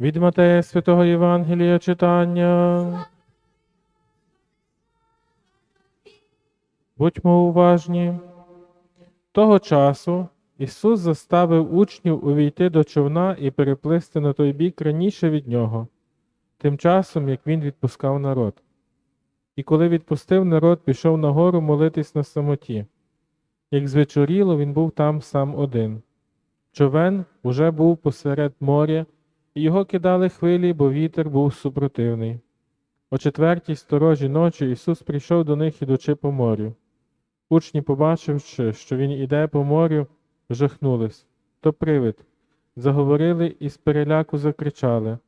Від Матея Святого Євангелія читання. Будьмо уважні. Того часу Ісус заставив учнів увійти до човна і переплисти на той бік раніше від нього, тим часом, як він відпускав народ. І коли відпустив народ, пішов на гору молитись на самоті. Як звечоріло, він був там сам один. Човен уже був посеред моря, його кидали хвилі, бо вітер був супротивний. О четвертій сторожі ночі Ісус прийшов до них, ідучи по морю. Учні, побачивши, що він іде по морю, жахнулись. То привид. Заговорили і з переляку закричали.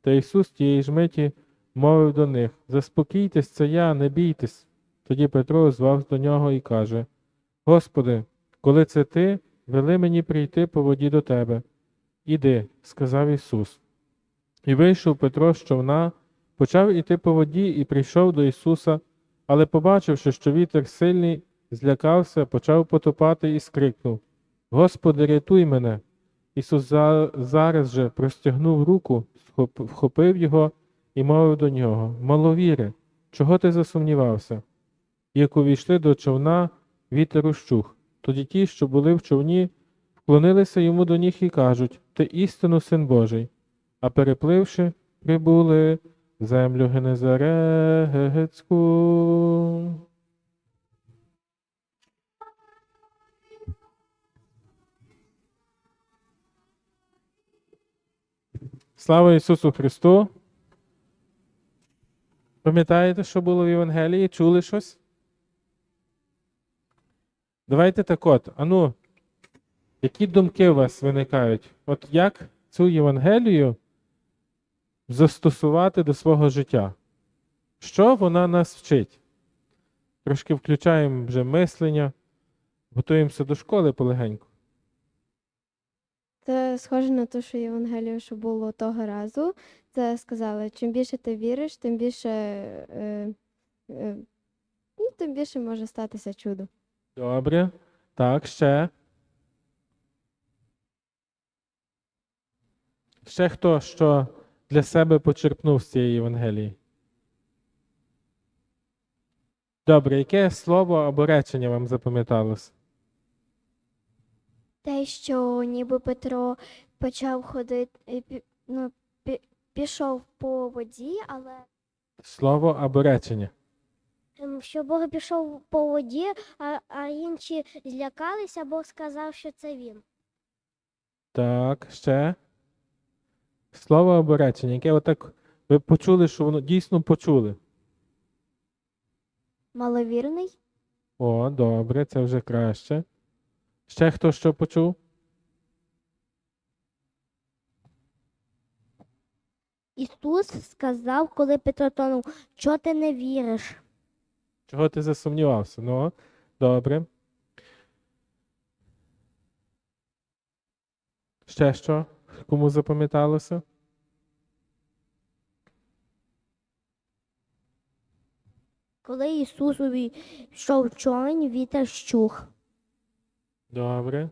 Та Ісус тієї ж миті мовив до них Заспокійтесь, це я, не бійтесь. Тоді Петро звав до нього і каже Господи, коли це ти, вели мені прийти по воді до тебе. Іди, сказав Ісус. І вийшов Петро з човна, почав іти по воді і прийшов до Ісуса, але, побачивши, що вітер сильний, злякався, почав потопати і скрикнув Господи, рятуй мене. Ісус зараз же простягнув руку, вхопив його і мовив до нього Маловіре, чого ти засумнівався? Як увійшли до човна, вітер ущух. Тоді ті, що були в човні, вклонилися йому до ніг і кажуть Ти істинно син Божий. А перепливши, прибули в землю Генезарецьку. Слава Ісусу Христу! Пам'ятаєте, що було в Євангелії? Чули щось? Давайте так от, ану, які думки у вас виникають? От як цю Євангелію застосувати до свого життя? Що вона нас вчить? Трошки включаємо вже мислення, готуємося до школи полегенько. Це схоже на те, що Євангелію, що було того разу. Це сказали, чим більше ти віриш, тим більше, е, е, ну, тим більше може статися чудо. Добре. Так, ще. Ще хто що для себе почерпнув з цієї Євангелії? Добре, яке слово або речення вам запам'яталось? Те, що ніби Петро почав ходити, ну, пішов по воді, але Слово або речення? ем, що Бог пішов по воді, а, а інші злякалися, Бог сказав, що це він. Так, ще. Слово або речення, яке отак ви почули, що воно дійсно почули. Маловірний? О, добре, це вже краще. Ще хто що почув? Ісус сказав, коли Петро тонув, що ти не віриш? Чого ти засумнівався? Ну, добре. Ще що? Кому запам'яталося? Коли Ісус увійшов в човен, вітер щух. Добре.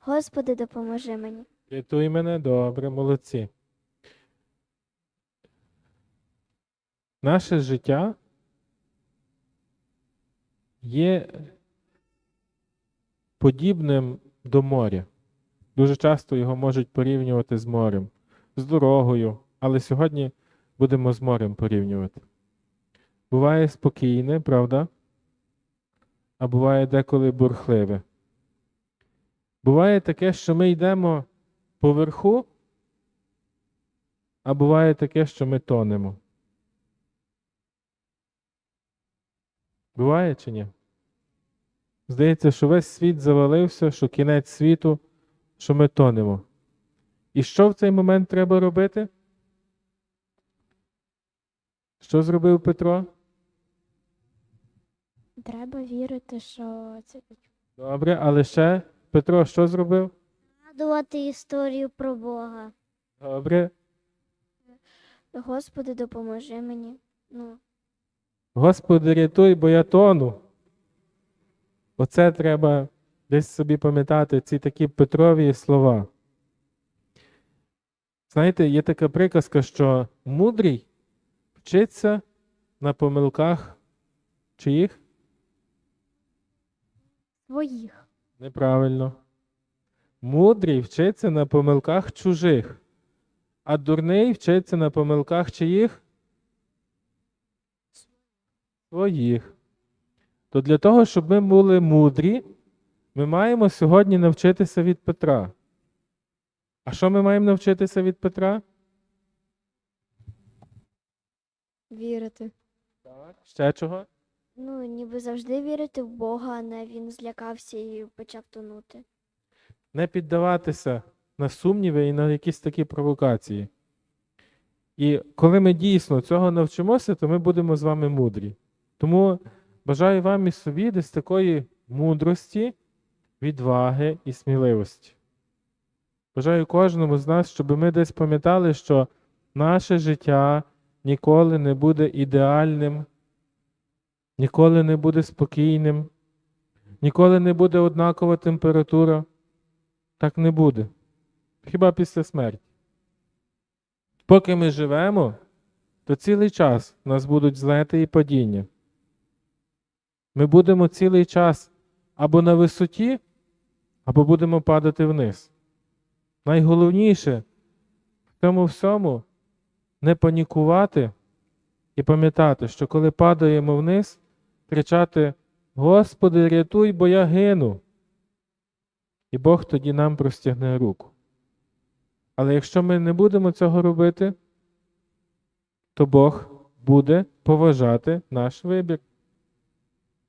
Господи, допоможи мені. Рятуй мене, добре, молодці. Наше життя є подібним до моря. Дуже часто його можуть порівнювати з морем, з дорогою, але сьогодні будемо з морем порівнювати. Буває спокійне, правда? А буває деколи бурхливе. Буває таке, що ми йдемо поверху, а буває таке, що ми тонемо. Буває чи ні? Здається, що весь світ завалився, що кінець світу, що ми тонемо. І що в цей момент треба робити? Що зробив Петро? Треба вірити, що це Добре, але ще Петро що зробив? згадувати історію про Бога. Добре. Господи, допоможи мені. Ну, Господи, рятуй, бо я тону. Оце треба десь собі пам'ятати ці такі Петрові слова. Знаєте, є така приказка, що мудрий вчиться на помилках чиїх? Своїх. Неправильно. Мудрий вчиться на помилках чужих, а дурний вчиться на помилках чиїх? Своїх. То для того, щоб ми були мудрі, ми маємо сьогодні навчитися від Петра. А що ми маємо навчитися від Петра? Вірити. Так. Ще чого? Ну, ніби завжди вірити в Бога, а не він злякався і почав тонути. не піддаватися на сумніви і на якісь такі провокації. І коли ми дійсно цього навчимося, то ми будемо з вами мудрі. Тому бажаю вам і собі десь такої мудрості, відваги і сміливості. Бажаю кожному з нас, щоб ми десь пам'ятали, що наше життя ніколи не буде ідеальним, ніколи не буде спокійним, ніколи не буде однакова температура. Так не буде. Хіба після смерті. Поки ми живемо, то цілий час у нас будуть злети і падіння. Ми будемо цілий час або на висоті, або будемо падати вниз. Найголовніше в цьому всьому не панікувати і пам'ятати, що коли падаємо вниз, кричати: Господи, рятуй, бо я гину. І Бог тоді нам простягне руку. Але якщо ми не будемо цього робити, то Бог буде поважати наш вибір.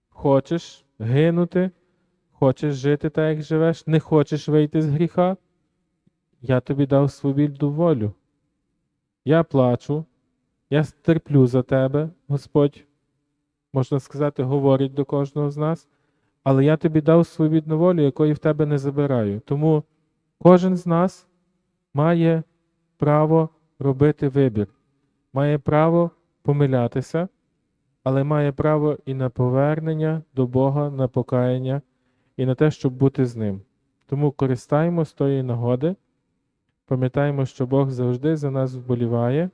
Хочеш гинути, хочеш жити так, як живеш, не хочеш вийти з гріха, я тобі дав свобідну волю. Я плачу, я терплю за тебе, Господь, можна сказати, говорить до кожного з нас. Але я тобі дав свобідну волю, якої в тебе не забираю. Тому кожен з нас має право робити вибір, має право помилятися, але має право і на повернення до Бога, на покаяння і на те, щоб бути з ним. Тому користаємо з тої нагоди, пам'ятаємо, що Бог завжди за нас вболіває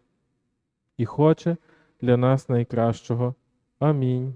і хоче для нас найкращого. Амінь.